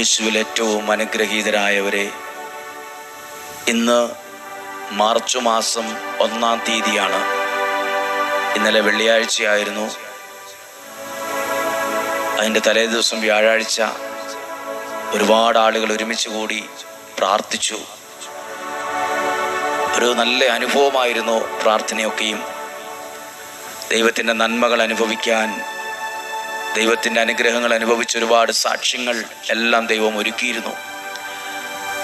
യേശുവിൽ ഏറ്റവും അനുഗ്രഹീതരായവരെ ഇന്ന് മാർച്ച് മാസം ഒന്നാം തീയതിയാണ്. ഇന്നലെ വെള്ളിയാഴ്ചയായിരുന്നു. അതിന്റെ തലേ ദിവസം വ്യാഴാഴ്ച ഒരുപാട് ആളുകൾ ഒരുമിച്ച് കൂടി പ്രാർത്ഥിച്ചു. ഒരു നല്ല അനുഭവമായിരുന്നു പ്രാർത്ഥനയൊക്കെയും. ദൈവത്തിന്റെ നന്മകൾ അനുഭവിക്കാൻ ദൈവത്തിന്റെ അനുഗ്രഹങ്ങൾ അനുഭവിച്ച ഒരുപാട് സാക്ഷ്യങ്ങൾ എല്ലാം ദൈവം ഒരുക്കിയിരുന്നു.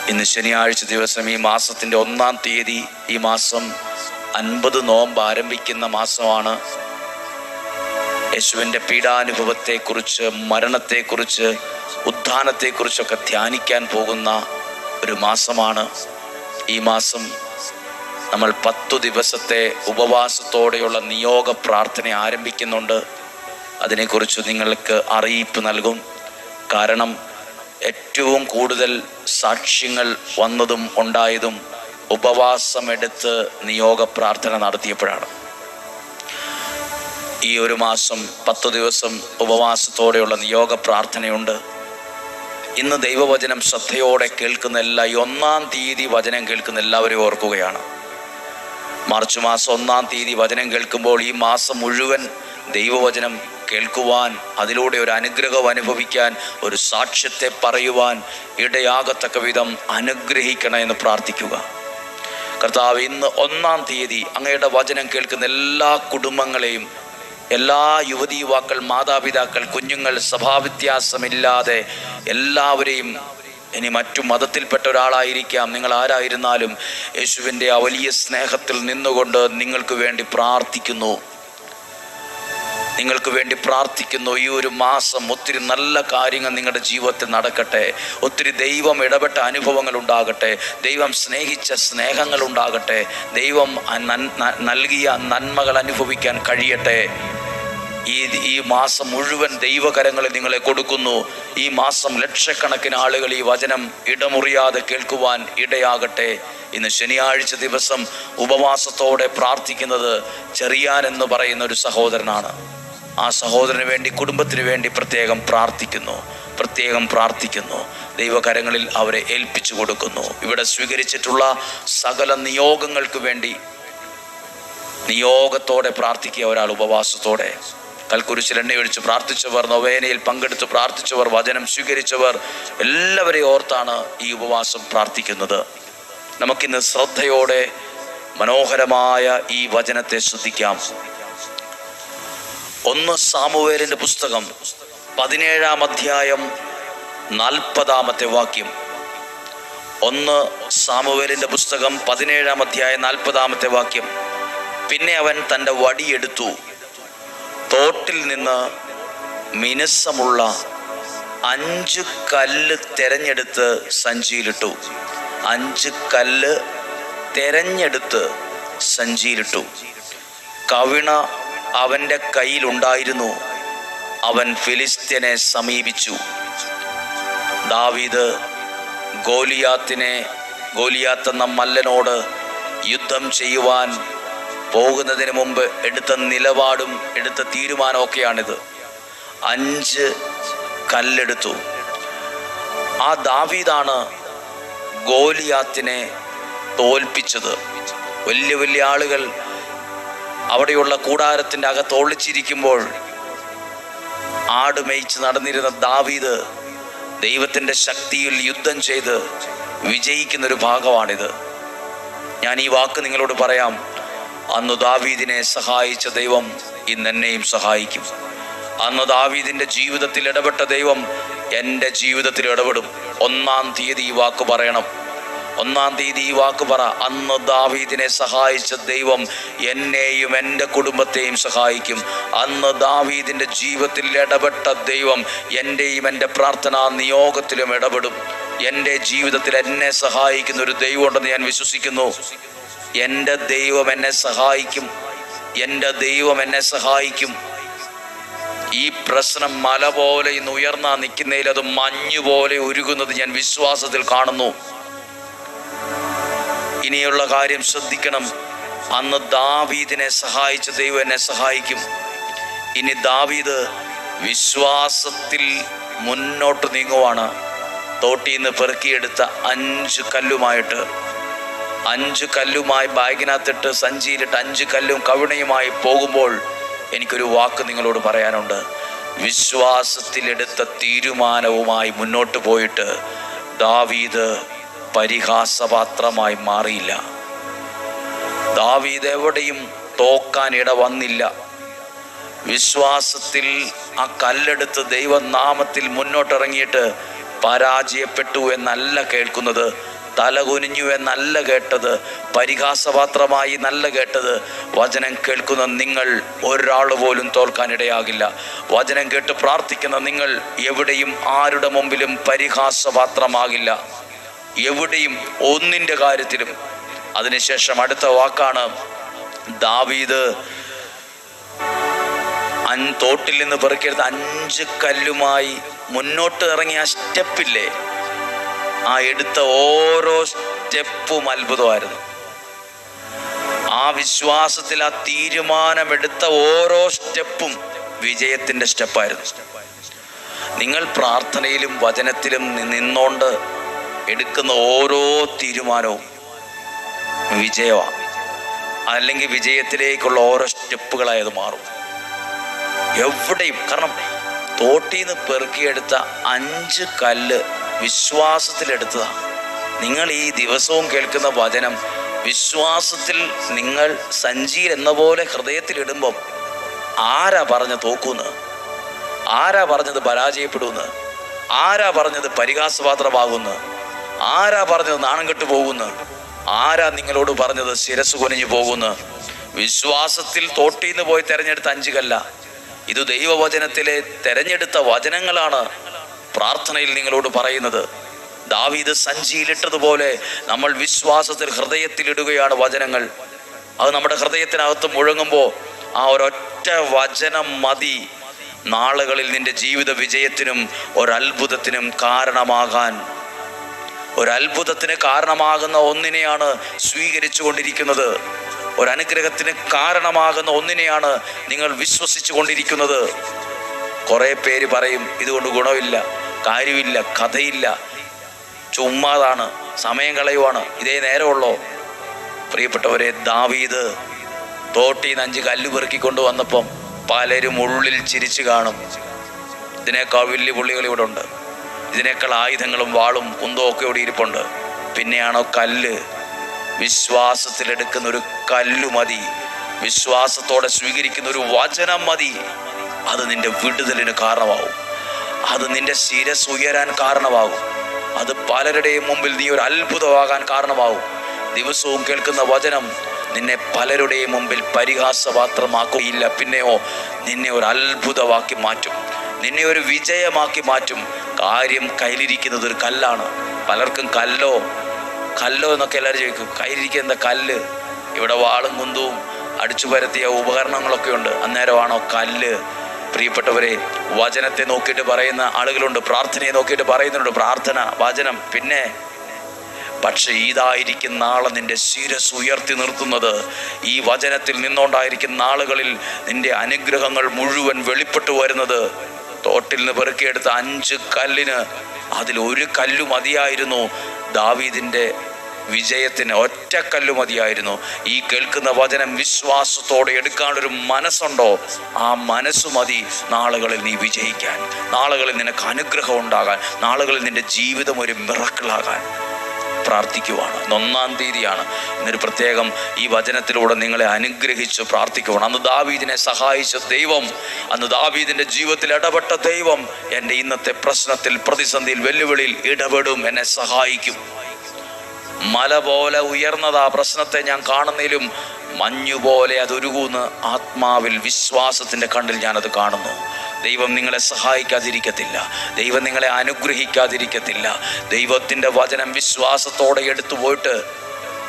ഇന്ന് ശനിയാഴ്ച ദിവസം ഈ മാസത്തിന്റെ ഒന്നാം തീയതി ഈ മാസം അൻപത് നോമ്പ് ആരംഭിക്കുന്ന മാസമാണ്. യേശുവിന്റെ പീഡാനുഭവത്തെക്കുറിച്ച് മരണത്തെക്കുറിച്ച് ഉത്ഥാനത്തെക്കുറിച്ചൊക്കെ ധ്യാനിക്കാൻ പോകുന്ന ഒരു മാസമാണ്. ഈ മാസം നമ്മൾ പത്തു ദിവസത്തെ ഉപവാസത്തോടെയുള്ള നിയോഗ പ്രാർത്ഥന ആരംഭിക്കുന്നുണ്ട്. അതിനെക്കുറിച്ച് നിങ്ങൾക്ക് അറിയിപ്പ് നൽകും. കാരണം ഏറ്റവും കൂടുതൽ സാക്ഷ്യങ്ങൾ വന്നതും ഉണ്ടായതും ഉപവാസമെടുത്ത് നിയോഗ പ്രാർത്ഥന നടത്തിയപ്പോഴാണ്. ഈ ഒരു മാസം പത്ത് ദിവസം ഉപവാസത്തോടെയുള്ള നിയോഗ പ്രാർത്ഥനയുണ്ട്. ഇന്ന് ദൈവവചനം ശ്രദ്ധയോടെ കേൾക്കുന്ന എല്ലാ ഒന്നാം തീയതി വചനം കേൾക്കുന്ന എല്ലാവരും ഓർക്കുകയാണ്. മാർച്ച് മാസം ഒന്നാം തീയതി വചനം കേൾക്കുമ്പോൾ ഈ മാസം മുഴുവൻ ദൈവവചനം കേൾക്കുവാൻ അതിലൂടെ ഒരു അനുഗ്രഹം അനുഭവിക്കാൻ ഒരു സാക്ഷ്യത്തെ പറയുവാൻ ഇടയാകത്തക്ക വിധം അനുഗ്രഹിക്കണം എന്ന് പ്രാർത്ഥിക്കുക. കർത്താവ് ഇന്ന് ഒന്നാം തീയതി അങ്ങയുടെ വചനം കേൾക്കുന്ന എല്ലാ കുടുംബങ്ങളെയും എല്ലാ യുവതി യുവാക്കൾ മാതാപിതാക്കൾ കുഞ്ഞുങ്ങൾ സ്വഭാവവ്യത്യാസമില്ലാതെ എല്ലാവരെയും ഇനി മറ്റു മതത്തിൽപ്പെട്ട ഒരാളായിരിക്കാം. നിങ്ങൾ ആരായിരുന്നാലും യേശുവിന്റെ ആ വലിയ സ്നേഹത്തിൽ നിന്നുകൊണ്ട് നിങ്ങൾക്ക് വേണ്ടി പ്രാർത്ഥിക്കുന്നു. നിങ്ങൾക്ക് വേണ്ടി പ്രാർത്ഥിക്കുന്നു. ഈ ഒരു മാസം ഒത്തിരി നല്ല കാര്യങ്ങൾ നിങ്ങളുടെ ജീവിതത്തിൽ നടക്കട്ടെ. ഒത്തിരി ദൈവം ഇടപെട്ട അനുഭവങ്ങൾ ഉണ്ടാകട്ടെ. ദൈവം സ്നേഹിച്ച സ്നേഹങ്ങൾ ഉണ്ടാകട്ടെ. ദൈവം നൽകിയ നന്മകൾ അനുഭവിക്കാൻ കഴിയട്ടെ. ഈ ഈ മാസം മുഴുവൻ ദൈവകരങ്ങളിൽ നിങ്ങളെ കൊടുക്കുന്നു. ഈ മാസം ലക്ഷക്കണക്കിന് ആളുകൾ ഈ വചനം ഇടമുറിയാതെ കേൾക്കുവാൻ ഇടയാകട്ടെ. ഇന്ന് ശനിയാഴ്ച ദിവസം ഉപവാസത്തോടെ പ്രാർത്ഥിക്കുന്നത് ചെറിയാൻ എന്ന് പറയുന്ന ഒരു സഹോദരനാണ്. ആ സഹോദരന് വേണ്ടി കുടുംബത്തിന് വേണ്ടി പ്രത്യേകം പ്രാർത്ഥിക്കുന്നു. പ്രത്യേകം പ്രാർത്ഥിക്കുന്നു. ദൈവകരങ്ങളിൽ അവരെ ഏൽപ്പിച്ചു കൊടുക്കുന്നു. ഇവിടെ സ്വീകരിച്ചിട്ടുള്ള സകല നിയോഗങ്ങൾക്ക് വേണ്ടി നിയോഗത്തോടെ പ്രാർത്ഥിക്കുക ഒരാൾ ഉപവാസത്തോടെ. കൽക്കുരിശിൽ എണ്ണയൊഴിച്ച് പ്രാർത്ഥിച്ചവർ നൊവേനയിൽ പങ്കെടുത്ത് പ്രാർത്ഥിച്ചവർ വചനം സ്വീകരിച്ചവർ എല്ലാവരെയും ഓർത്താണ് ഈ ഉപവാസം പ്രാർത്ഥിക്കുന്നത്. നമുക്കിന്ന് ശ്രദ്ധയോടെ മനോഹരമായ ഈ വചനത്തെ ശ്രദ്ധിക്കാം. ഒന്ന് സാമുവേലിന്റെ പുസ്തകം പതിനേഴാം അധ്യായം നാൽപ്പതാമത്തെ വാക്യം. ഒന്ന് സാമുവേലിന്റെ പുസ്തകം പതിനേഴാം അധ്യായം നാൽപ്പതാമത്തെ വാക്യം. പിന്നെ അവൻ തന്റെ വടിയെടുത്തു തോട്ടിൽ നിന്ന് മിനുസമുള്ള അഞ്ച് കല്ല് തിരഞ്ഞെടുത്ത് സഞ്ചിയിലിട്ടു. അഞ്ച് കല്ല് തിരഞ്ഞെടുത്ത് സഞ്ചിയിലിട്ടു. കവിണ അവന്റെ കയ്യിലുണ്ടായിരുന്നു. അവൻ ഫിലിസ്ത്യനെ സമീപിച്ചു. ദാവീദ് ഗോലിയാത്തിനെ ഗോലിയാത്ത് എന്ന മല്ലനോട് യുദ്ധം ചെയ്യുവാൻ പോകുന്നതിന് മുമ്പ് എടുത്ത നിലപാടും എടുത്ത തീരുമാനമൊക്കെയാണിത്. അഞ്ച് കല്ലെടുത്തു. ആ ദാവീദാണ് ഗോലിയാത്തിനെ തോൽപ്പിച്ചത്. വലിയ വലിയ ആളുകൾ അവിടെയുള്ള കൂടാരത്തിന്റെ അകത്ത് ഒളിച്ചിരിക്കുമ്പോൾ ആട് മേയിച്ച് നടന്നിരുന്ന ദാവീദ് ദൈവത്തിന്റെ ശക്തിയിൽ യുദ്ധം ചെയ്ത് വിജയിക്കുന്നൊരു ഭാഗമാണിത്. ഞാൻ ഈ വാക്ക് നിങ്ങളോട് പറയാം. അന്ന് ദാവീദിനെ സഹായിച്ച ദൈവം ഇന്ന് എന്നെയും സഹായിക്കും. അന്ന് ദാവീദിന്റെ ജീവിതത്തിൽ ഇടപെട്ട ദൈവം എന്റെ ജീവിതത്തിൽ ഇടപെടും. ഒന്നാം തീയതി ഈ വാക്ക് പറയണം. ഒന്നാം തീയതി ഈ വാക്ക് പറ. അന്ന് ദാവീദിനെ സഹായിച്ച ദൈവം എന്നെയും എന്റെ കുടുംബത്തെയും സഹായിക്കും. അന്ന് ദാവീദിന്റെ ജീവിതത്തിൽ ഇടപെട്ട ദൈവം എന്റെയും എന്റെ പ്രാർത്ഥനാ നിയോഗത്തിലും ഇടപെടും. എന്റെ ജീവിതത്തിൽ എന്നെ സഹായിക്കുന്ന ഒരു ദൈവമുണ്ടെന്ന് ഞാൻ വിശ്വസിക്കുന്നു. എന്റെ ദൈവം എന്നെ സഹായിക്കും. എന്റെ ദൈവം എന്നെ സഹായിക്കും. ഈ പ്രശ്നം മല പോലെ ഇന്ന് ഉയർന്നാ നിൽക്കുന്നതിൽ അത് മഞ്ഞു പോലെ ഉരുകുന്നത് ഞാൻ വിശ്വാസത്തിൽ കാണുന്നു. ഇനിയുള്ള കാര്യം ശ്രദ്ധിക്കണം. അന്ന് ദാവീദിനെ സഹായിച്ച ദൈവം എന്നെ സഹായിക്കും. ഇനി ദാവീദ് വിശ്വാസത്തിൽ മുന്നോട്ട് നീങ്ങുവാണ്. തോട്ടിൽ നിന്ന് പെറുക്കിയെടുത്ത അഞ്ച് കല്ലുമായിട്ട് അഞ്ച് കല്ലുമായി ബാഗിനകത്തിട്ട് സഞ്ചിയിലിട്ട് അഞ്ച് കല്ലും കവിണയുമായി പോകുമ്പോൾ എനിക്കൊരു വാക്ക് നിങ്ങളോട് പറയാനുണ്ട്. വിശ്വാസത്തിലെടുത്ത തീരുമാനവുമായി മുന്നോട്ട് പോയിട്ട് ദാവീദ് പരിഹാസപാത്രമായി മാറിയില്ല. ദാവീദ് എവിടെയും തോക്കാൻ ഇട വന്നില്ല. വിശ്വാസത്തിൽ ആ കല്ലെടുത്ത് ദൈവനാമത്തിൽ മുന്നോട്ടിറങ്ങിയിട്ട് പരാജയപ്പെട്ടു എന്നല്ല കേൾക്കുന്നത് തലകുനിഞ്ഞു എന്നല്ല കേട്ടത് പരിഹാസപാത്രമായി നല്ല കേട്ടത്. വചനം കേൾക്കുന്ന നിങ്ങൾ ഒരാൾ പോലും തോൽക്കാനിടയാകില്ല വചനം കേട്ട് പ്രാർത്ഥിക്കുന്ന നിങ്ങൾ എവിടെയും ആരുടെ മുമ്പിലും പരിഹാസപാത്രമാകില്ല. എവിടെയും ഒന്നിന്റെ കാര്യത്തിലും. അതിനുശേഷം അടുത്ത വാക്കാണ് ദാവീദ്. അൻ തോട്ടിൽ നിന്ന് പെറുക്കിയെടുത്ത അഞ്ച് കല്ലുമായി മുന്നോട്ട് ഇറങ്ങിയ ആ സ്റ്റെപ്പില്ലേ? ആ എടുത്ത ഓരോ സ്റ്റെപ്പും അത്ഭുതമായിരുന്നു. ആ വിശ്വാസത്തിൽ ആ തീരുമാനമെടുത്ത ഓരോ സ്റ്റെപ്പും വിജയത്തിന്റെ സ്റ്റെപ്പായിരുന്നു. നിങ്ങൾ പ്രാർത്ഥനയിലും വചനത്തിലും നിന്നോണ്ട് എടുക്കുന്ന ഓരോ തീരുമാനവും വിജയമാണ് അല്ലെങ്കിൽ വിജയത്തിലേക്കുള്ള ഓരോ സ്റ്റെപ്പുകളായത് മാറും. എവിടെയും കാരണം തോട്ടിൽ നിന്ന് പെറുക്കിയെടുത്ത അഞ്ച് കല്ല് വിശ്വാസത്തിലെടുത്തതാണ് നിങ്ങൾ ഈ ദിവസവും കേൾക്കുന്ന വചനം വിശ്വാസത്തിൽ നിങ്ങൾ സഞ്ചിയിൽ എന്ന പോലെ ഹൃദയത്തിലിടുമ്പം ആരാ പറഞ്ഞ തോക്കൂന്ന്? ആരാ പറഞ്ഞത് പരാജയപ്പെടുമെന്ന് ആരാ പറഞ്ഞത് പരിഹാസപാത്രമാകുന്നു? ആരാ പറഞ്ഞത് നാണം കെട്ടു പോകുന്നു? ആരാ നിങ്ങളോട് പറഞ്ഞത് ശിരസ് കുനിഞ്ഞു പോകുന്നു? വിശ്വാസത്തിൽ തോട്ടിന്ന് പോയി തെരഞ്ഞെടുത്ത അഞ്ചു കല്ല ഇത് ദൈവവചനത്തിലെ തെരഞ്ഞെടുത്ത വചനങ്ങളാണ് പ്രാർത്ഥനയിൽ നിങ്ങളോട് പറയുന്നത്. ദാവീദ് സഞ്ചിയിലിട്ടതുപോലെ നമ്മൾ വിശ്വാസത്തിൽ ഹൃദയത്തിലിടുകയാണ് വചനങ്ങൾ. അത് നമ്മുടെ ഹൃദയത്തിനകത്ത് മുഴങ്ങുമ്പോൾ ആ ഒരൊറ്റ വചനം മതി. നാളുകളിൽ നിന്റെ ജീവിത വിജയത്തിനും ഒരത്ഭുതത്തിനും കാരണമാകാൻ. ഒരത്ഭുതത്തിന് കാരണമാകുന്ന ഒന്നിനെയാണ് സ്വീകരിച്ചു കൊണ്ടിരിക്കുന്നത് ഒരനുഗ്രഹത്തിന് കാരണമാകുന്ന ഒന്നിനെയാണ് നിങ്ങൾ വിശ്വസിച്ചു കൊണ്ടിരിക്കുന്നത് കുറേ പേര് പറയും ഇതുകൊണ്ട് ഗുണമില്ല കാര്യമില്ല കഥയില്ല. ചുമ്മാതാണ് സമയം കളയുവാണ് ഇതേ നേരമുള്ളോ. പ്രിയപ്പെട്ടവരെ ദാവീദ് തോട്ടിൽ നിന്ന് അഞ്ച് കല്ല് പെറുക്കിക്കൊണ്ട് വന്നപ്പം പലരും ഉള്ളിൽ ചിരിച്ചു കാണും. ഇതിനേക്കാൾ വലിയ പുള്ളികൾ ഇവിടെ ഉണ്ട്. ഇതിനേക്കാൾ ആയുധങ്ങളും വാളും കുന്തവും ഒക്കെ ഇവിടെ ഇരിപ്പുണ്ട്. പിന്നെയാണോ കല്ല്? വിശ്വാസത്തിലെടുക്കുന്ന ഒരു കല്ല് മതി. വിശ്വാസത്തോടെ സ്വീകരിക്കുന്ന ഒരു വചനം മതി. അത് നിന്റെ വിടുതലിന് കാരണമാവും. അത് നിന്റെ ശിരസ് ഉയരാൻ കാരണമാകും അത് പലരുടെയും മുമ്പിൽ നീ ഒരു അത്ഭുതമാകാൻ കാരണമാകും ദിവസവും കേൾക്കുന്ന വചനം നിന്നെ പലരുടെയും മുമ്പിൽ പരിഹാസപാത്രമാക്കുകയില്ല. പിന്നെയോ നിന്നെ ഒരു അത്ഭുതമാക്കി മാറ്റും. നിന്നെ ഒരു വിജയമാക്കി മാറ്റും. കാര്യം കയ്യിലിരിക്കുന്നത് ഒരു കല്ലാണ്. പലർക്കും കല്ലോ. കല്ലോ എന്നൊക്കെ എല്ലാവരും ചോദിക്കും. കയ്യിലിരിക്കുന്ന കല്ല്? ഇവിടെ വാളും കുന്തവും അടിച്ചു പരത്തിയ ഉപകരണങ്ങളൊക്കെ ഉണ്ട്. അന്നേരമാണോ കല്ല്? പ്രിയപ്പെട്ടവരെ വചനത്തെ നോക്കിയിട്ട് പറയുന്ന ആളുകളുണ്ട്. പ്രാർത്ഥനയെ നോക്കിയിട്ട് പറയുന്നുണ്ട്. പ്രാർത്ഥന വചനം. പിന്നെ പക്ഷെ ഇതായിരിക്കുന്ന നാളെ നിന്റെ ശിരസ് ഉയർത്തി നിർത്തുന്നത്. ഈ വചനത്തിൽ നിന്നുകൊണ്ടായിരിക്കും നാളുകളിൽ നിന്റെ അനുഗ്രഹങ്ങൾ മുഴുവൻ വെളിപ്പെട്ടു വരുന്നത്. തോട്ടിൽ നിന്ന് പെറുക്കിയെടുത്ത അഞ്ച് കല്ലിന് അതിൽ ഒരു കല്ലു മതിയായിരുന്നു. ദാവീദിന്റെ വിജയത്തിന് ഒറ്റ കല്ലു മതിയായിരുന്നു. ഈ കേൾക്കുന്ന വചനം വിശ്വാസത്തോടെ എടുക്കാനൊരു മനസ്സുണ്ടോ? ആ മനസ്സ് മതി. നാളുകളിൽ നീ വിജയിക്കാൻ നാളുകളിൽ നിനക്ക് അനുഗ്രഹം ഉണ്ടാകാൻ നാളുകളിൽ നിന്റെ ജീവിതം ഒരു മിറക്കിളാകാൻ പ്രാർത്ഥിക്കുവാണ്. ഒന്നാം തീയതിയാണ്. ഇന്നൊരു പ്രത്യേകം ഈ വചനത്തിലൂടെ നിങ്ങളെ അനുഗ്രഹിച്ച് പ്രാർത്ഥിക്കുവാണ്. അന്ന് ദാവീദിനെ സഹായിച്ച ദൈവം അന്ന് ദാവീദിന്റെ ജീവിതത്തിൽ ഇടപെട്ട ദൈവം എന്റെ ഇന്നത്തെ പ്രശ്നത്തിൽ പ്രതിസന്ധിയിൽ വെല്ലുവിളിയിൽ ഇടപെടും എന്നെ സഹായിക്കും. മല പോലെ ഉയർന്നത് ആ പ്രശ്നത്തെ ഞാൻ കാണുന്നതിലും മഞ്ഞുപോലെ അതൊരുകൂന്ന് ആത്മാവിൽ വിശ്വാസത്തിന്റെ കണ്ണിൽ ഞാനത് കാണുന്നു. ദൈവം നിങ്ങളെ സഹായിക്കാതിരിക്കത്തില്ല. ദൈവം നിങ്ങളെ അനുഗ്രഹിക്കാതിരിക്കത്തില്ല. ദൈവത്തിന്റെ വചനം വിശ്വാസത്തോടെ എടുത്തു പോയിട്ട്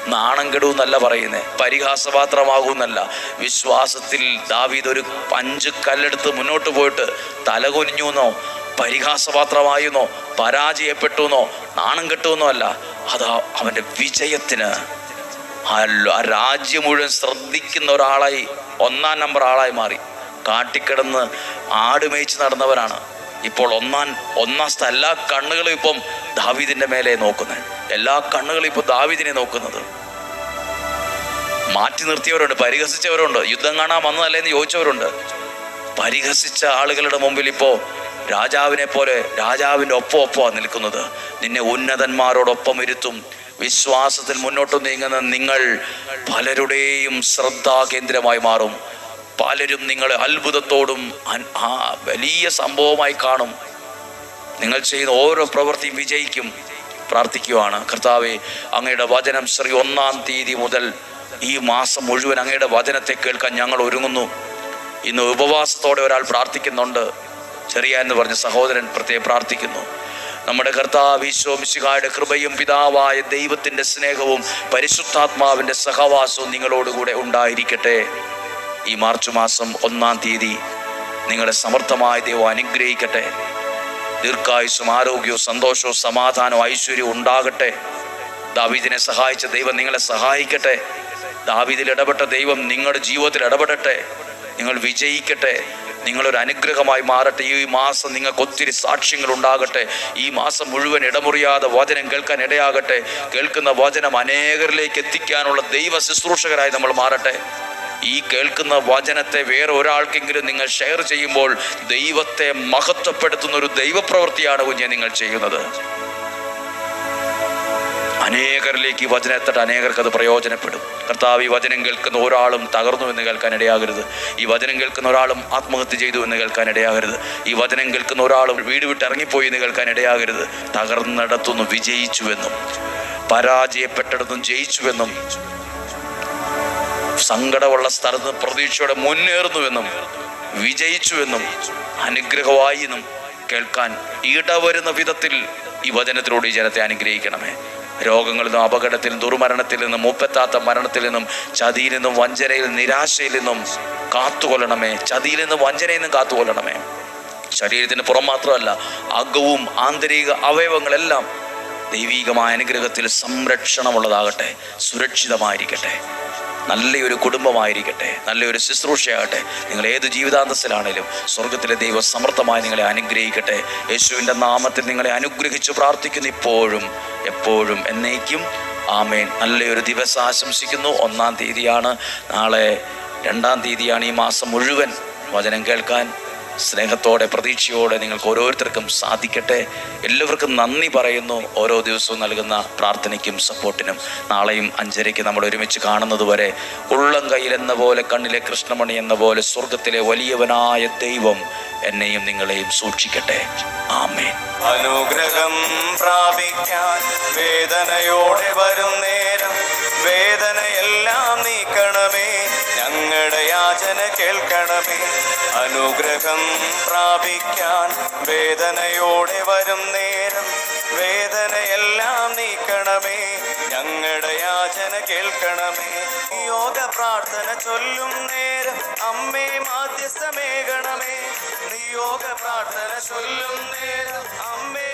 നാണം കെടുവെന്നല്ല പറയുന്നത് പരിഹാസപാത്രമാകുമെന്നല്ല. വിശ്വാസത്തിൽ ദാവീദ് ഒരു അഞ്ച് കല്ലെടുത്ത് മുന്നോട്ട് പോയിട്ട് തലകൊനിഞ്ഞു എന്നോ പരിഹാസപാത്രമായെന്നോ പരാജയപ്പെട്ടു എന്നോ നാണം കെട്ടുമെന്നോ അല്ല. അതാ അവന്റെ വിജയത്തിന് ആ രാജ്യം മുഴുവൻ ശ്രദ്ധിക്കുന്ന ഒരാളായി ഒന്നാം നമ്പർ ആളായി മാറി. കാട്ടിക്കിടന്ന് ആട് മേയിച്ച് നടന്നവരാണ്. ഇപ്പോൾ ഒന്നാം ഒന്നാം സ്ഥ എല്ലാ കണ്ണുകളും ഇപ്പം ദാവീദിന്റെ മേലെ നോക്കുന്നത്. എല്ലാ കണ്ണുകളും ഇപ്പോൾ ദാവീദിനെ നോക്കുന്നത്. മാറ്റി നിർത്തിയവരുണ്ട് പരിഹസിച്ചവരുണ്ട്. യുദ്ധം കാണാൻ വന്നതല്ലേ എന്ന് ചോദിച്ചവരുണ്ട്. പരിഹസിച്ച ആളുകളുടെ മുമ്പിൽ ഇപ്പോൾ രാജാവിനെ പോലെ രാജാവിന്റെ ഒപ്പം ഒപ്പമാണ് നിൽക്കുന്നത്. നിന്നെ ഉന്നതന്മാരോടൊപ്പം ഇരുത്തും. വിശ്വാസത്തിൽ മുന്നോട്ട് നീങ്ങുന്ന നിങ്ങൾ പലരുടെയും ശ്രദ്ധാകേന്ദ്രമായി മാറും. പലരും നിങ്ങളെ അത്ഭുതത്തോടും ആ വലിയ സംഭവമായി കാണും. നിങ്ങൾ ചെയ്യുന്ന ഓരോ പ്രവൃത്തിയും വിജയിക്കും. പ്രാർത്ഥിക്കുവാണ്. കർത്താവെ അങ്ങയുടെ വചനം ശ്രീ ഒന്നാം തീയതി മുതൽ ഈ മാസം മുഴുവൻ അങ്ങയുടെ വചനത്തെ കേൾക്കാൻ ഞങ്ങൾ ഒരുങ്ങുന്നു. ഇന്ന് ഉപവാസത്തോടെ ഒരാൾ പ്രാർത്ഥിക്കുന്നുണ്ട്. ചെറിയ എന്ന് പറഞ്ഞ സഹോദരൻ പ്രത്യേകം പ്രാർത്ഥിക്കുന്നു. നമ്മുടെ കർത്താവ് ഈശോ മിശിഹായുടെ കൃപയും പിതാവായ ദൈവത്തിന്റെ സ്നേഹവും പരിശുദ്ധാത്മാവിന്റെ സഹവാസവും നിങ്ങളോടുകൂടെ ഉണ്ടായിരിക്കട്ടെ. ഈ മാർച്ച് മാസം ഒന്നാം തീയതി നിങ്ങളുടെ സമർത്ഥമായ ദൈവം അനുഗ്രഹിക്കട്ടെ. ദീർഘായുസും ആരോഗ്യവും സന്തോഷവും സമാധാനവും ഐശ്വര്യവും ഉണ്ടാകട്ടെ. ദാവീദിനെ സഹായിച്ച ദൈവം നിങ്ങളെ സഹായിക്കട്ടെ. ദാവീദിൽ ഇടപെട്ട ദൈവം നിങ്ങളുടെ ജീവിതത്തിൽ ഇടപെടട്ടെ. നിങ്ങൾ വിജയിക്കട്ടെ. നിങ്ങളൊരു അനുഗ്രഹമായി മാറട്ടെ. ഈ മാസം നിങ്ങൾക്ക് ഒത്തിരി സാക്ഷ്യങ്ങൾ ഉണ്ടാകട്ടെ. ഈ മാസം മുഴുവൻ ഇടമുറിയാതെ വചനം കേൾക്കാൻ ഇടയാകട്ടെ. കേൾക്കുന്ന വചനം അനേകരിലേക്ക് എത്തിക്കാനുള്ള ദൈവ ശുശ്രൂഷകരായി നമ്മൾ മാറട്ടെ. ഈ കേൾക്കുന്ന വചനത്തെ വേറെ ഒരാൾക്കെങ്കിലും നിങ്ങൾ ഷെയർ ചെയ്യുമ്പോൾ ദൈവത്തെ മഹത്വപ്പെടുത്തുന്ന ഒരു ദൈവപ്രവൃത്തിയാണ് കുഞ്ഞെ നിങ്ങൾ ചെയ്യുന്നത്. അനേകരിലേക്ക് ഈ വചനം എത്തട്ട് അനേകർക്ക് അത് പ്രയോജനപ്പെടും. കർത്താവ് ഈ വചനം കേൾക്കുന്ന ഒരാളും തകർന്നു എന്ന് കേൾക്കാൻ ഇടയാകരുത്. ഈ വചനം കേൾക്കുന്ന ഒരാളും ആത്മഹത്യ ചെയ്തു എന്ന് കേൾക്കാൻ ഇടയാകരുത്. ഈ വചനം കേൾക്കുന്ന ഒരാളും വീട് വിട്ട് ഇറങ്ങിപ്പോയി എന്ന് കേൾക്കാൻ ഇടയാകരുത്. തകർന്നിടത്തുനിന്ന് വിജയിച്ചുവെന്നും പരാജയപ്പെട്ടിടത്തും ജയിച്ചുവെന്നും സങ്കടമുള്ള സ്ഥലത്ത് പ്രതീക്ഷയോടെ മുന്നേറുന്നുവെന്നും വിജയിച്ചുവെന്നും അനുഗ്രഹമായി എന്നും കേൾക്കാൻ ഇടവരുന്ന വിധത്തിൽ ഈ വചനത്തിലൂടെ ഈ ജനത്തെ അനുഗ്രഹിക്കണമേ. രോഗങ്ങളിൽ നിന്നും അപകടത്തിൽ നിന്നും ദുർമരണത്തിൽ നിന്നും മുപ്പത്താത്ത മരണത്തിൽ നിന്നും ചതിയിൽ നിന്നും വഞ്ചനയിൽ നിരാശയിൽ നിന്നും കാത്തുകൊള്ളണമേ. ചതിയിൽ നിന്നും വഞ്ചനയിൽ നിന്നും കാത്തുകൊള്ളണമേ. ശരീരത്തിന് പുറം മാത്രമല്ല അകവും ആന്തരിക അവയവങ്ങളെല്ലാം ദൈവീകമായ അനുഗ്രഹത്തിൽ സംരക്ഷണമുള്ളതാകട്ടെ സുരക്ഷിതമായിരിക്കട്ടെ. നല്ലൊരു കുടുംബമായിരിക്കട്ടെ നല്ലൊരു ശുശ്രൂഷയാകട്ടെ. നിങ്ങൾ ഏത് ജീവിതാന്തസ്സിലാണേലും സ്വർഗത്തിലെ ദൈവം സമർത്ഥമായി നിങ്ങളെ അനുഗ്രഹിക്കട്ടെ. യേശുവിന്റെ നാമത്തിൽ നിങ്ങളെ അനുഗ്രഹിച്ചു പ്രാർത്ഥിക്കുന്നു ഇപ്പോഴും എപ്പോഴും എന്നേക്കും. ആമേൻ. നല്ലൊരു ദിവസം ആശംസിക്കുന്നു. ഒന്നാം തീയതിയാണ്. നാളെ രണ്ടാം തീയതിയാണ് ഈ മാസം മുഴുവൻ വചനം കേൾക്കാൻ. സ്നേഹത്തോടെ പ്രതീക്ഷയോടെ നിങ്ങൾക്ക് ഓരോരുത്തർക്കും സാധിക്കട്ടെ. എല്ലാവർക്കും നന്ദി പറയുന്നു. ഓരോ ദിവസവും നൽകുന്ന പ്രാർത്ഥനയ്ക്കും സപ്പോർട്ടിനും. നാളെയും അഞ്ചരയ്ക്ക് നമ്മൾ ഒരുമിച്ച് കാണുന്നത് വരെ ഉള്ളം കയ്യിലെന്ന പോലെ കണ്ണിലെ കൃഷ്ണമണി എന്ന പോലെ സ്വർഗത്തിലെ വലിയവനായ ദൈവം എന്നെയും നിങ്ങളെയും സൂക്ഷിക്കട്ടെ. ആമേ അനുഗ്രഹം പ്രാപിക്കാൻ വേദനയോടെ വരും നേരം. വേദനയെല്ലാം നീക്കണമേ. ഞങ്ങളുടെ യാചന കേൾക്കണമേ. അനുഗ്രഹം പ്രാപിക്കാൻ വേദനയോടെ വരും നേരം. വേദനയെല്ലാം നീക്കണമേ. ഞങ്ങളുടെ യാചന കേൾക്കണമേ. യോഗ പ്രാർത്ഥന ചൊല്ലും നേരം. അമ്മേ മാധ്യസ്ഥമേകണമേ. നിയോഗ പ്രാർത്ഥന ചൊല്ലും നേരം. അമ്മേ